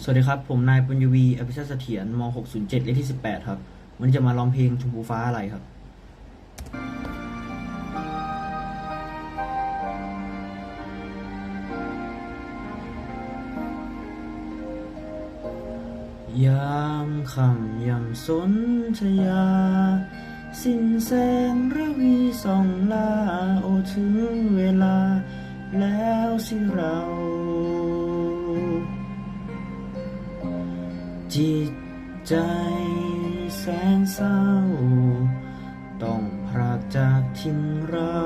สวัสดีครับ ผมนายปัญญวีอภิชาติเสถียรม 607 เลขที่ 18 ครับ วันนี้จะมาร้องเพลงชมพูฟ้าอะไรครับ ยามค่ำยำสนชยา สิ้นแสงระวีส่องลา โอถึงเวลา แล้วสิเรา จิตใจแสนเศร้า ต้องพรากจากทิ้งเรา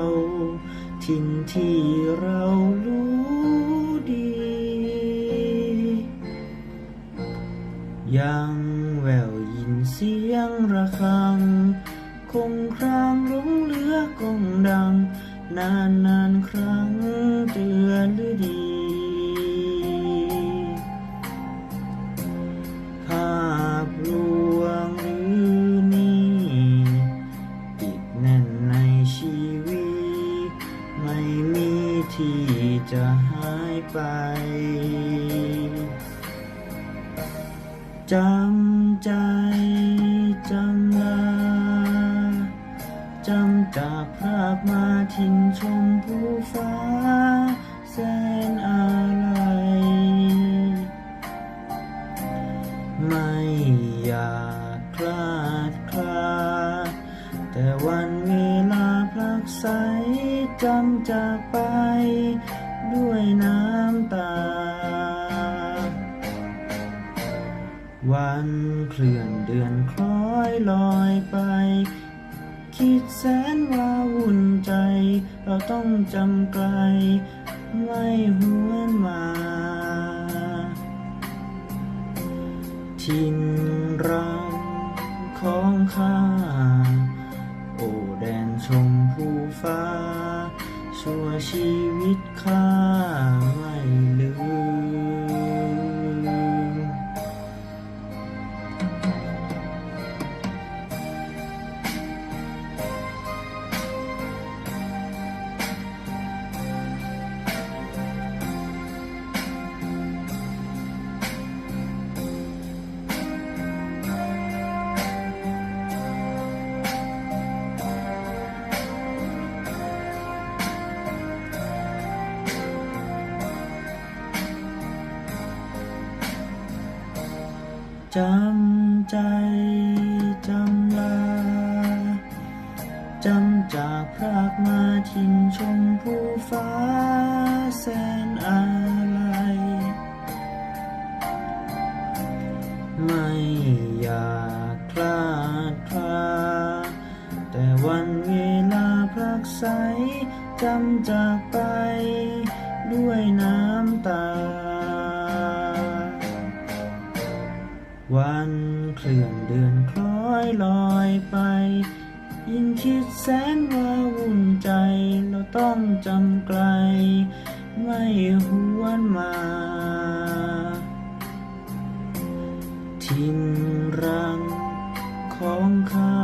ทิ้งที่เรารู้ดี ยังแววยินเสียงระฆัง คงครางลงเหลือกงดัง นานนานครั้งเจะหายไปจำใจจำลาจำจากภาพมาทิ้งชมพูฟ้า แสนอะไรไม่อยากคลาดคลาแต่วันเวลาพลักใส จำจากไปด้วยน้ำตา วันเคลื่อนเดือนคล้อยลอยไป คิดแสนว่าวุ่นใจ เราต้องจำไกล ไม่หวนมา ทิ้งรัง ชีวิตข้าไม่ลืม จำใจจำลาจำจากพรากมาทิ้งชมพูฟ้าแสนอะไรไม่อยากคลาดคลาแต่วันเวลาพลักใสจำจากไปด้วยน้ำ วันเคลื่อนเดือนคล้อยลอยไป ยิ่งคิดแสนว่าวุ่นใจ เราต้องจำไกล ไม่หวนมาทิ้งรังของข้า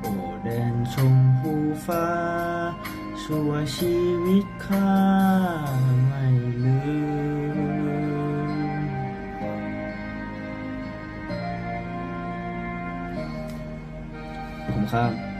โอแดนชมพูฟ้า ชั่วชีวิตข้าไม่ลืม ผมครับ